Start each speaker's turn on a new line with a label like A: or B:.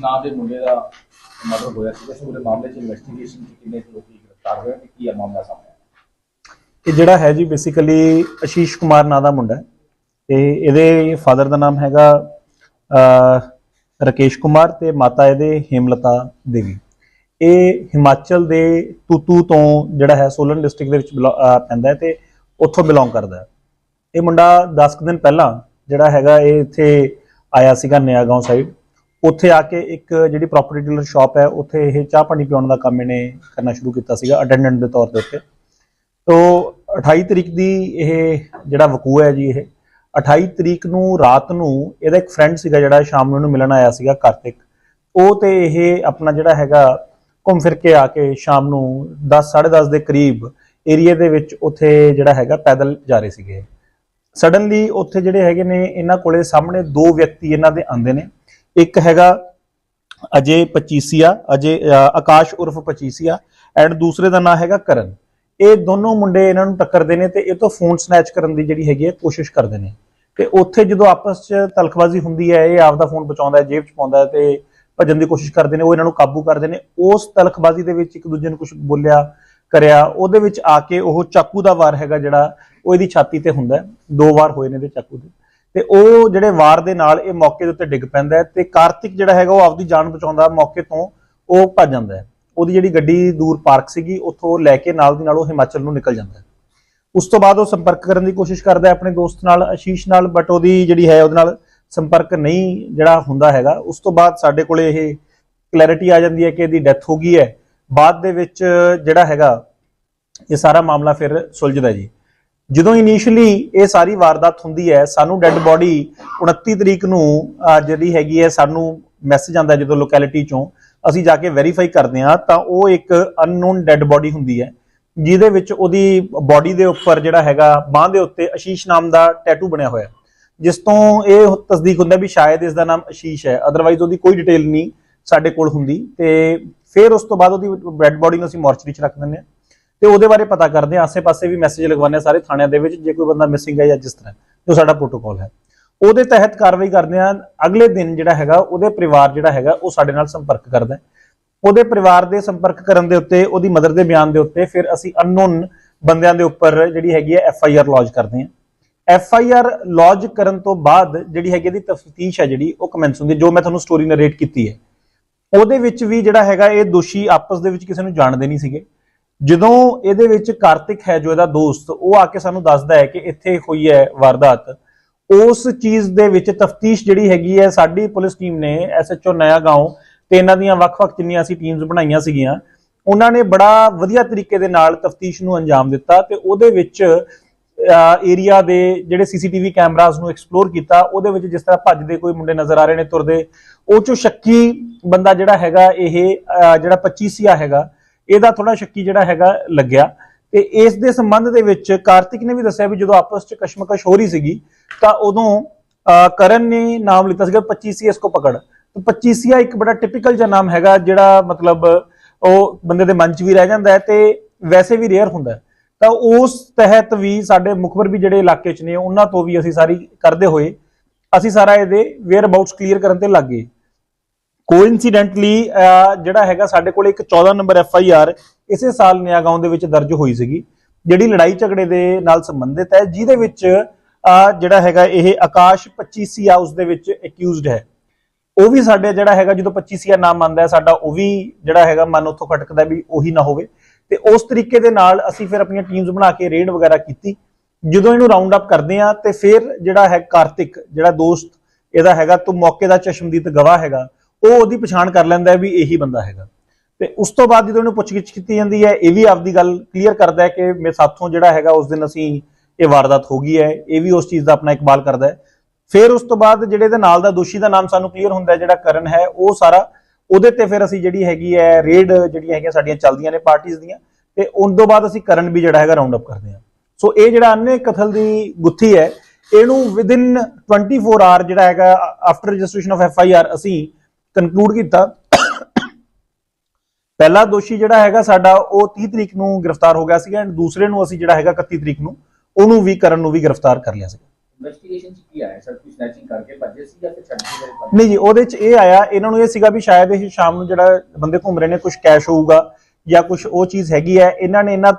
A: ਨਾਂ ਦੇ ਮੁੰਡੇ ਦਾ ਮਰਡਰ ਹੋਇਆ ਸੀ, ਉਸ ਪੂਰੇ ਮਾਮਲੇ 'ਚ ਇਨਵੈਸਟੀਗੇਸ਼ਨ 'ਚ ਕਿੰਨੇ ਕੁ ਲੋਕੀ ਗ੍ਰਿਫਤਾਰ ਹੋਏ ਤੇ ਕੀ ਹੈ ਮਾਮਲਾ ਸਾਹਮਣੇ
B: ਇਹ ਜਿਹੜਾ ਹੈ ਜੀ ਬੇਸਿਕਲੀ ਅਸ਼ੀਸ਼ ਕੁਮਾਰ ਨਾਂ ਦਾ ਮੁੰਡਾ ਹੈ। ਤੇ ਇਹਦੇ ਫਾਦਰ ਦਾ ਨਾਮ ਹੈਗਾ ਅ ਰਕੇਸ਼ ਕੁਮਾਰ ਤੇ ਮਾਤਾ ਇਹਦੇ ਹੇਮਲਤਾ ਦੇਵੀ। ਇਹ ਹਿਮਾਚਲ ਦੇ ਤੂਤੂ ਤੋਂ ਜਿਹੜਾ ਹੈ ਸੋਲਨ ਡਿਸਟ੍ਰਿਕਟ ਦੇ ਵਿੱਚ ਬਿਲੋ- ਪੈਂਦਾ ਹੈ ਤੇ ਉੱਥੋਂ ਬਿਲੋਂਗ ਕਰਦਾ ਹੈ। ਇਹ ਮੁੰਡਾ 10 ਕੁ ਦਿਨ ਪਹਿਲਾਂ ਜਿਹੜਾ ਹੈਗਾ, ਇਹ ਇੱਥੇ ਆਇਆ ਸੀਗਾ ਨਿਆਗਾਉਂ ਸਾਈਡ ਉੱਥੇ ਆ ਕੇ ਇੱਕ ਜਿਹੜੀ ਪ੍ਰਾਪਰਟੀ ਡੀਲਰ ਸ਼ਾਪ ਹੈ, ਉੱਥੇ ਇਹ ਚਾਹ ਪਾਣੀ ਪਿਉਣ ਦਾ ਕੰਮ ਇਹਨੇ ਕਰਨਾ ਸ਼ੁਰੂ ਕੀਤਾ ਸੀਗਾ ਅਟੈਂਡੈਂਟ ਦੇ ਤੌਰ ਦੇ ਉੱਤੇ। ਤੋ 28 ਤਰੀਕ ਦੀ ਇਹ ਜਿਹੜਾ ਵਕੂਆ ਹੈ ਜੀ ਇਹ 28 ਤਰੀਕ ਨੂੰ ਰਾਤ ਨੂੰ ਇਹਦਾ ਇੱਕ ਫਰੈਂਡ ਸੀਗਾ ਜਿਹੜਾ ਸ਼ਾਮ ਨੂੰ ਇਹਨੂੰ ਮਿਲਣ ਆਇਆ ਸੀਗਾ ਕਾਰਤਿਕ। ਉਹ ਤੇ ਇਹ ਆਪਣਾ ਜਿਹੜਾ ਹੈਗਾ ਘੁੰਮ ਫਿਰ ਕੇ ਆ ਕੇ ਸ਼ਾਮ ਨੂੰ 10 10:30 ਦੇ ਕਰੀਬ ਏਰੀਆ ਦੇ ਵਿੱਚ ਉੱਥੇ ਜਿਹੜਾ ਹੈਗਾ ਪੈਦਲ ਜਾ ਰਹੇ ਸੀਗੇ। ਸਡਨਲੀ ਉੱਥੇ ਜਿਹੜੇ ਹੈਗੇ ਨੇ, ਇਹਨਾਂ ਕੋਲੇ ਸਾਹਮਣੇ ਦੋ ਵਿਅਕਤੀ ਇਹਨਾਂ ਦੇ ਆਂਦੇ ਨੇ। ਇੱਕ ਹੈਗਾ ਅਜੇ ਪਚੀਸੀਆ, ਅਜੇ ਆਕਾਸ਼ ਉਰਫ ਪਚੀਸੀਆ ਐਂਡ ਦੂਸਰੇ ਦਾ ਨਾਮ ਹੈਗਾ ਕਰਨ। ਇਹ ਦੋਨੋਂ ਮੁੰਡੇ ਇਹਨਾਂ ਨੂੰ ਟੱਕਰਦੇ ਨੇ ਤੇ ਇਹ ਤੋਂ ਫੋਨ ਸਨੈਚ ਕਰਨ ਦੀ ਜਿਹੜੀ ਹੈਗੀ ਹੈ ਕੋਸ਼ਿਸ਼ ਕਰਦੇ ਨੇ। ਤੇ ਉੱਥੇ ਜਦੋਂ ਆਪਸ 'ਚ ਤਲਖਬਾਜ਼ੀ ਹੁੰਦੀ ਹੈ, ਇਹ ਆਪਦਾ ਫੋਨ ਬਚਾਉਂਦਾ ਹੈ, ਜੇਬ 'ਚ ਪਾਉਂਦਾ ਹੈ ਤੇ ਭੱਜਣ ਦੀ ਕੋਸ਼ਿਸ਼ ਕਰਦੇ ਨੇ, ਉਹ ਇਹਨਾਂ ਨੂੰ ਕਾਬੂ ਕਰਦੇ ਨੇ। ਉਸ ਤਲਖਬਾਜ਼ੀ ਦੇ ਵਿੱਚ ਇੱਕ ਦੂਜੇ ਨੂੰ ਕੁਝ ਬੋਲਿਆ, ਕਰਿਆ, ਉਹਦੇ ਵਿੱਚ ਆ ਕੇ ਉਹ ਚਾਕੂ ਦਾ ਵਾਰ ਹੈਗਾ ਜਿਹੜਾ, ਉਹ ਇਹਦੀ ਛਾਤੀ ਤੇ ਹੁੰਦਾ ਦੋ ਵਾਰ ਹੋਏ ਨੇ ਇਹਦੇ ਚਾਕੂ ਦੇ। ਤੇ ਉਹ ਜਿਹੜੇ ਵਾਰ ਦੇ ਨਾਲ ਇਹ ਮੌਕੇ ਦੇ ਉੱਤੇ ਡਿੱਗ ਪੈਂਦਾ ਹੈ ਤੇ ਕਾਰਤਿਕ ਜਿਹੜਾ ਹੈਗਾ ਉਹ ਆਪਦੀ ਜਾਨ ਬਚਾਉਂਦਾ ਮੌਕੇ ਤੋਂ, ਉਹ ਭੱਜ ਜਾਂਦਾ ਉਹਦੀ ਜਿਹੜੀ ਗੱਡੀ ਦੂਰ ਪਾਰਕ ਸੀਗੀ, ਉੱਥੋਂ ਲੈ ਕੇ ਨਾਲ ਦੀ ਨਾਲ ਉਹ ਹਿਮਾਚਲ ਨੂੰ ਨਿਕਲ ਜਾਂਦਾ ਉਸ ਤੋਂ ਬਾਅਦ ਉਹ ਸੰਪਰਕ ਕਰਨ ਦੀ ਕੋਸ਼ਿਸ਼ ਕਰਦਾ ਆਪਣੇ ਦੋਸਤ ਨਾਲ ਆਸ਼ੀਸ਼ ਨਾਲ ਬਟ ਉਹਦੀ ਜਿਹੜੀ ਹੈ ਉਹਦੇ ਨਾਲ ਸੰਪਰਕ ਨਹੀਂ ਜਿਹੜਾ ਹੁੰਦਾ ਹੈਗਾ। ਉਸ ਤੋਂ ਬਾਅਦ ਸਾਡੇ ਕੋਲੇ ਇਹ ਕਲੈਰਿਟੀ ਆ ਜਾਂਦੀ ਹੈ ਕਿ ਇਹਦੀ ਡੈਥ ਹੋ ਗਈ ਹੈ। ਬਾਅਦ ਦੇ ਵਿੱਚ ਜਿਹੜਾ ਹੈਗਾ, ਇਹ ਸਾਰਾ ਮਾਮਲਾ ਫਿਰ ਸੁਲਝਦਾ ਜੀ। ਜਦੋਂ ਇਨੀਸ਼ੀਅਲੀ ਇਹ ਸਾਰੀ ਵਾਰਦਾਤ ਹੁੰਦੀ ਹੈ, ਸਾਨੂੰ ਡੈੱਡ ਬੋਡੀ 29 ਤਰੀਕ ਨੂੰ ਜਿਹੜੀ ਹੈਗੀ ਹੈ, ਸਾਨੂੰ ਮੈਸੇਜ ਆਉਂਦਾ ਜਦੋਂ ਲੋਕੈਲਿਟੀ ਚੋਂ, ਅਸੀਂ ਜਾ ਕੇ ਵੈਰੀਫਾਈ ਕਰਦੇ ਹਾਂ, ਤਾਂ ਉਹ ਇੱਕ ਅਨਨੋਨ ਡੈੱਡ ਬੋਡੀ ਹੁੰਦੀ ਹੈ, ਜਿਹਦੇ ਵਿੱਚ ਉਹਦੀ ਬਾਡੀ ਦੇ ਉੱਪਰ ਜਿਹੜਾ ਹੈਗਾ, ਬਾਹ ਦੇ ਉੱਤੇ ਅਸ਼ੀਸ਼ ਨਾਮ ਦਾ ਟੈਟੂ ਬਣਿਆ ਹੋਇਆ ਜਿਸ ਤੋਂ ਇਹ ਤਸਦੀਕ ਹੁੰਦਾ ਵੀ ਸ਼ਾਇਦ ਇਸ ਦਾ ਨਾਮ ਆਸ਼ੀਸ਼ ਹੈ ਅਦਰਵਾਈਜ਼ ਉਹਦੀ ਕੋਈ ਡਿਟੇਲ ਨਹੀਂ ਸਾਡੇ ਕੋਲ ਹੁੰਦੀ, ਤੇ ਫਿਰ ਉਸ ਤੋਂ ਬਾਅਦ ਉਹਦੀ ਡੈੱਡ ਬੋਡੀ ਨੂੰ ਅਸੀਂ ਮੋਰਚਰੀ 'ਚ ਰੱਖ ਦਿੰਦੇ ਹਾਂ। ਤੇ ਉਹਦੇ ਬਾਰੇ ਪਤਾ ਕਰਦੇ ਹਾਂ ਆਸੇ-ਪਾਸੇ ਵੀ ਮੈਸੇਜ ਲਗਵਾਉਂਦੇ ਹਾਂ ਸਾਰੇ ਥਾਣਿਆਂ ਦੇ ਵਿੱਚ ਜੇ ਕੋਈ ਬੰਦਾ ਮਿਸਿੰਗ ਹੈ ਜਾਂ ਜਿਸ ਤਰ੍ਹਾਂ ਜੋ ਸਾਡਾ ਪ੍ਰੋਟੋਕੋਲ ਹੈ। ਉਹਦੇ ਤਹਿਤ ਕਾਰਵਾਈ ਕਰਦੇ ਹਾਂ ਅਗਲੇ ਦਿਨ ਜਿਹੜਾ ਹੈਗਾ ਉਹਦੇ ਪਰਿਵਾਰ ਜਿਹੜਾ ਹੈਗਾ ਉਹ ਸਾਡੇ ਨਾਲ ਸੰਪਰਕ ਕਰਦਾ ਉਹਦੇ ਪਰਿਵਾਰ ਦੇ ਸੰਪਰਕ ਕਰਨ ਦੇ ਉੱਤੇ ਉਹਦੀ ਮਦਰ ਦੇ ਬਿਆਨ ਦੇ ਉੱਤੇ ਫਿਰ ਅਸੀਂ ਅਨਨੋਨ ਬੰਦਿਆਂ ਦੇ ਉੱਪਰ ਜਿਹੜੀ ਹੈਗੀ ਹੈ ਐਫ ਆਈ ਆਰ ਲੌਂਚ ਕਰਦੇ ਹਾਂ। ਐਫ ਆਈ ਆਰ ਲੌਂਚ ਕਰਨ ਤੋਂ ਬਾਅਦ ਜਿਹੜੀ ਹੈਗੀ ਇਹਦੀ ਤਫਤੀਸ਼ ਹੈ ਜਿਹੜੀ ਉਹ ਕਮੈਂਸ ਹੁੰਦੀ ਹੈ, ਜੋ ਮੈਂ ਤੁਹਾਨੂੰ ਸਟੋਰੀ ਨਰੇਟ ਕੀਤੀ ਹੈ। ਉਹਦੇ ਵਿੱਚ ਵੀ ਜਿਹੜਾ ਹੈਗਾ ਇਹ ਦੋਸ਼ੀ ਆਪਸ ਦੇ ਵਿੱਚ ਕਿਸੇ ਨੂੰ ਜਾਣਦੇ ਨਹੀਂ ਸੀਗੇ। ਜਦੋਂ ਇਹਦੇ ਵਿੱਚ ਕਾਰਤਿਕ ਹੈ ਜੋ ਇਹਦਾ ਦੋਸਤ ਉਹ ਆ ਕੇ ਸਾਨੂੰ ਦੱਸਦਾ ਹੈ ਕਿ ਇੱਥੇ ਹੋਈ ਹੈ ਵਾਰਦਾਤ। ਉਸ ਚੀਜ਼ ਦੇ ਵਿੱਚ ਤਫਤੀਸ਼ ਜਿਹੜੀ ਹੈਗੀ ਹੈ ਸਾਡੀ ਪੁਲਿਸ ਟੀਮ ਨੇ ਐਸਐਚਓ ਨਇਆ ਗਾਉਂ ਤੇ ਇਹਨਾਂ ਦੀਆਂ ਵੱਖ-ਵੱਖ ਜਿੰਨੀਆਂ ਅਸੀਂ ਟੀਮਸ ਬਣਾਈਆਂ ਸੀਗੀਆਂ ਉਹਨਾਂ ਨੇ ਬੜਾ ਵਧੀਆ ਤਰੀਕੇ ਦੇ ਨਾਲ ਤਫਤੀਸ਼ ਨੂੰ ਅੰਜਾਮ ਦਿੱਤਾ ਤੇ ਉਹਦੇ ਵਿੱਚ ਏਰੀਆ ਦੇ ਜਿਹੜੇ ਸੀਸੀਟੀਵੀ ਕੈਮਰਾਜ਼ ਨੂੰ ਐਕਸਪਲੋਰ ਕੀਤਾ ਉਹਦੇ ਵਿੱਚ ਜਿਸ ਤਰ੍ਹਾਂ ਭੱਜਦੇ ਕੋਈ ਮੁੰਡੇ ਨਜ਼ਰ ਆ ਰਹੇ ਨੇ ਤੁਰਦੇ ਉਹ ਚੋਂ ਸ਼ੱਕੀ ਬੰਦਾ ਜਿਹੜਾ ਹੈਗਾ ਇਹ ਅਹ, ਜਿਹੜਾ 25 ਹੈਗਾ ਇਹਦਾ ਥੋੜਾ ਸ਼ੱਕੀ ਜਿਹੜਾ ਹੈਗਾ ਲੱਗਿਆ। ਤੇ ਇਸ ਦੇ ਸੰਬੰਧ ਦੇ ਵਿੱਚ ਕਾਰਤਿਕ ਨੇ ਵੀ ਦੱਸਿਆ ਵੀ ਜਦੋਂ ਆਪਸ ਚ ਕਸ਼ਮਕਸ਼ ਹੋ ਰਹੀ ਸੀਗੀ, ਤਾਂ ਉਦੋਂ ਕਰਨ ਨੇ ਨਾਮ ਲਿੱਤਾ ਸੀਗਾ 25 ਇਸ ਕੋ ਪਕੜ। ਤੇ 25 ਇੱਕ ਬੜਾ ਟਿਪੀਕਲ ਜਿਹਾ ਨਾਮ ਹੈਗਾ, ਜਿਹੜਾ ਮਤਲਬ ਉਹ ਬੰਦੇ ਦੇ ਮਨ ਚ ਵੀ ਰਹਿ ਜਾਂਦਾ ਹੈ ਤੇ ਵੈਸੇ ਵੀ ਰੇਅਰ ਹੁੰਦਾ ਹੈ। ਤਾਂ ਉਸ ਤਹਿਤ ਵੀ ਸਾਡੇ ਮੁਖਬਰ ਵੀ ਜਿਹੜੇ ਇਲਾਕੇ ਚ ਨੇ, ਉਹਨਾਂ ਤੋਂ ਵੀ ਅਸੀਂ ਸਾਰੀ ਕਰਦੇ ਹੋਏ, ਅਸੀਂ ਸਾਰਾ ਇਹਦੇ ਵੇਅਰ ਅਬਾਊਟਸ ਕਲੀਅਰ ਕਰਨ ਤੇ ਲੱਗ ਕੋਇਨਸੀਡੈਂਟਲੀ ਜਿਹੜਾ ਹੈਗਾ ਸਾਡੇ ਕੋਲ ਇੱਕ 14 ਨੰਬਰ ਐਫ ਆਈ ਆਰ ਇਸੇ ਸਾਲ ਨਿਆਗਾਉਂ ਦੇ ਵਿੱਚ ਦਰਜ ਹੋਈ ਸੀਗੀ। ਜਿਹੜੀ ਲੜਾਈ ਝਗੜੇ ਦੇ ਨਾਲ ਸੰਬੰਧਿਤ ਹੈ, ਜਿਹਦੇ ਵਿੱਚ ਜਿਹੜਾ ਹੈਗਾ ਇਹ ਆਕਾਸ਼ 25 ਹਾਊਸ ਦੇ ਵਿੱਚ ਅਕਿਊਜ਼ਡ ਹੈ। ਉਹ ਵੀ ਸਾਡੇ ਜਿਹੜਾ ਹੈਗਾ ਜਦੋਂ 25 ਨਾਮ ਆਂਦਾ ਹੈ, ਸਾਡਾ ਉਹ ਵੀ ਜਿਹੜਾ ਹੈਗਾ ਮਨ ਉੱਥੋਂ ਖਟਕਦਾ ਵੀ ਉਹੀ ਨਾ ਹੋਵੇ। ਤੇ ਉਸ ਤਰੀਕੇ ਦੇ ਨਾਲ ਅਸੀਂ ਫਿਰ ਆਪਣੀਆਂ ਟੀਮਸ ਬਣਾ ਕੇ ਰੇਡ ਵਗੈਰਾ ਕੀਤੀ। ਜਦੋਂ ਇਹਨੂੰ ਰਾਉਂਡ ਅਪ ਕਰਦੇ ਆ ਤੇ ਫਿਰ ਜਿਹੜਾ ਹੈ ਕਾਰਤਿਕ, ਜਿਹੜਾ ਦੋਸਤ, ਇਹਦਾ ਹੈਗਾ ਤੋਂ ਮੌਕੇ ਦਾ ਚਸ਼ਮਦੀਦ ਗਵਾਹ ਹੈਗਾ ਉਹ ਉਹਦੀ ਪਛਾਣ ਕਰ ਲੈਂਦਾ ਹੈ ਵੀ ਇਹੀ ਬੰਦਾ ਹੈਗਾ। ਤੇ ਉਸ ਤੋਂ ਬਾਅਦ ਜਦੋਂ ਉਹਨੂੰ ਪੁੱਛਗਿੱਛ ਕੀਤੀ ਜਾਂਦੀ ਹੈ, ਇਹ ਵੀ ਆਪਦੀ ਗੱਲ ਕਲੀਅਰ ਕਰਦਾ ਹੈ ਕਿ ਮੇਰੇ ਸਾਥੋਂ ਜਿਹੜਾ ਹੈਗਾ ਉਸ ਦਿਨ ਅਸੀਂ ਇਹ ਵਾਰਦਾਤ ਹੋ ਗਈ ਹੈ, ਇਹ ਵੀ ਉਸ ਚੀਜ਼ ਦਾ ਆਪਣਾ ਇਕਬਾਲ ਕਰਦਾ ਹੈ। ਫਿਰ ਉਸ ਤੋਂ ਬਾਅਦ ਜਿਹੜੇ ਇਹਦੇ ਨਾਲ ਦਾ ਦੋਸ਼ੀ ਦਾ ਨਾਮ ਸਾਨੂੰ ਕਲੀਅਰ ਹੁੰਦਾ ਜਿਹੜਾ ਕਰਨ ਹੈ, ਉਹ ਸਾਰਾ ਉਹਦੇ ਤੇ ਫਿਰ ਅਸੀਂ ਜਿਹੜੀ ਹੈਗੀ ਹੈ ਰੇਡ ਜਿਹੜੀਆਂ ਹੈਗੀਆਂ ਸਾਡੀਆਂ ਚੱਲਦੀਆਂ ਨੇ ਪਾਰਟੀਆਂ ਦੀਆਂ, ਤੇ ਉਸ ਤੋਂ ਬਾਅਦ ਅਸੀਂ ਕਰਨ ਵੀ ਜਿਹੜਾ ਹੈਗਾ ਰਾਉਂਡ ਅਪ ਕਰਦੇ ਹਾਂ। ਸੋ ਇਹ ਜਿਹੜਾ ਅੰਨੇ ਕਥਲ ਦੀ ਗੁੱਥੀ ਹੈ, ਇਹਨੂੰ ਵਿਦਿਨ 24 ਆਰ ਜਿਹੜਾ ਹੈਗਾ after registration of F I R ਅਸੀਂ ਕਨਕਲੂਡ ਕੀਤਾ। ਪਹਿਲਾ ਦੋਸ਼ੀ ਜਿਹੜਾ ਹੈਗਾ ਸਾਡਾ ਉਹ 30 ਤਰੀਕ ਨੂੰ ਗ੍ਰਿਫਤਾਰ ਹੋ ਗਿਆ ਸੀਗਾ ਐਂਡ ਦੂਸਰੇ ਨੂੰ ਅਸੀਂ ਜਿਹੜਾ ਹੈਗਾ 31 ਤਰੀਕ ਨੂੰ ਉਹਨੂੰ ਵੀ ਕਰਨ ਨੂੰ ਵੀ ਗ੍ਰਿਫਤਾਰ ਕਰ ਲਿਆ ਸੀ।
A: ਇਨਵੈਸਟੀਗੇਸ਼ਨ ਚ ਕੀ ਆਇਆ? ਸਰ ਕੋਈ ਸਨੈਚਿੰਗ ਕਰਕੇ ਭੱਜੇ ਸੀ ਜਾਂ ਫਿਰ ਛੱਡ ਕੇ ਗਏ
B: ਨਹੀਂ ਜੀ ਉਹਦੇ ਚ ਇਹ ਆਇਆ ਇਹਨਾਂ ਨੂੰ ਇਹ ਸੀਗਾ ਵੀ ਸ਼ਾਇਦ ਇਹ ਸ਼ਾਮ ਨੂੰ ਜਿਹੜਾ ਬੰਦੇ ਘੁੰਮ ਰਹੇ ਨੇ ਕੁਝ ਕੈਸ਼ ਹੋਊਗਾ ਜਾਂ ਕੁਝ ਉਹ ਚੀਜ਼ ਹੈਗੀ ਹੈ ਇਹਨਾਂ ਨੇ ਇਹਨਾਂ